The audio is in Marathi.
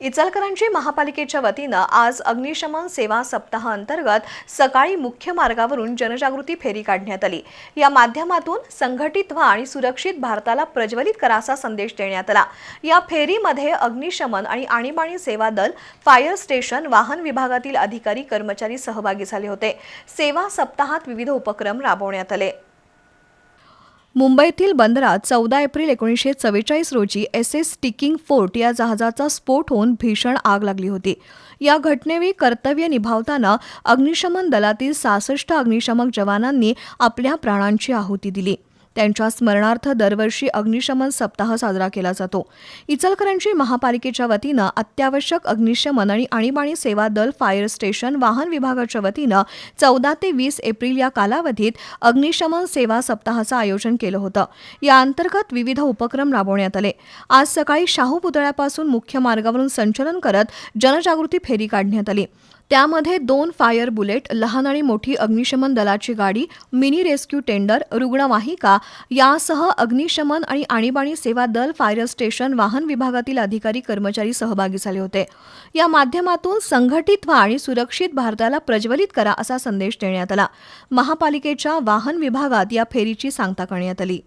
इचलकरंजी महापालिकेच्या वतीनं आज अग्निशमन सेवा सप्ताह अंतर्गत सकाळी मुख्य मार्गावरून जनजागृती फेरी काढण्यात आली. या माध्यमातून संघटित व्हा आणि सुरक्षित भारताला प्रज्वलित करा असा संदेश देण्यात आला. या फेरीमध्ये अग्निशमन आणि आणीबाणी सेवा दल फायर स्टेशन वाहन विभागातील अधिकारी कर्मचारी सहभागी झाले होते. सेवा सप्ताहात विविध उपक्रम राबवण्यात आले. मुंबईतील बंदरात चौदा एप्रिल एकोणीसशे चव्वेचाळीस रोजी एस एस स्टिकिंग फोर्ट या जहाजाचा स्फोट होऊन भीषण आग लागली होती. या घटनेवेळी कर्तव्य निभावताना अग्निशमन दलातील सहासष्ट अग्निशमक जवानांनी आपल्या प्राणांची आहुती दिली. त्यांच्या स्मरणार्थ दरवर्षी अग्निशमन सप्ताह साजरा केला जातो. इचलकरंजी महापालिकेच्या वतीनं अत्यावश्यक अग्निशमन आणि आणीबाणी सेवा दल फायर स्टेशन वाहन विभागाच्या वतीनं चौदा ते वीस एप्रिल या कालावधीत अग्निशमन सेवा सप्ताहाचं आयोजन केलं होतं. या अंतर्गत विविध उपक्रम राबवण्यात आले. आज सकाळी शाहू पुतळ्यापासून मुख्य मार्गावरून संचलन करत जनजागृती फेरी काढण्यात आली. त्यामध्ये दोन फायर बुलेट लहान आणि मोठी अग्निशमन दलाची गाडी मिनी रेस्क्यू टेंडर रुग्णवाहिका यासह अग्निशमन आणि आणीबाणी सेवा दल फायर स्टेशन वाहन विभागातील अधिकारी कर्मचारी सहभागी झाले होते. या माध्यमातून संघटित व्हा आणि सुरक्षित भारताला प्रज्वलित करा असा संदेश देण्यात आला. महापालिकेच्या वाहन विभागात या फेरीची सांगता करण्यात आली.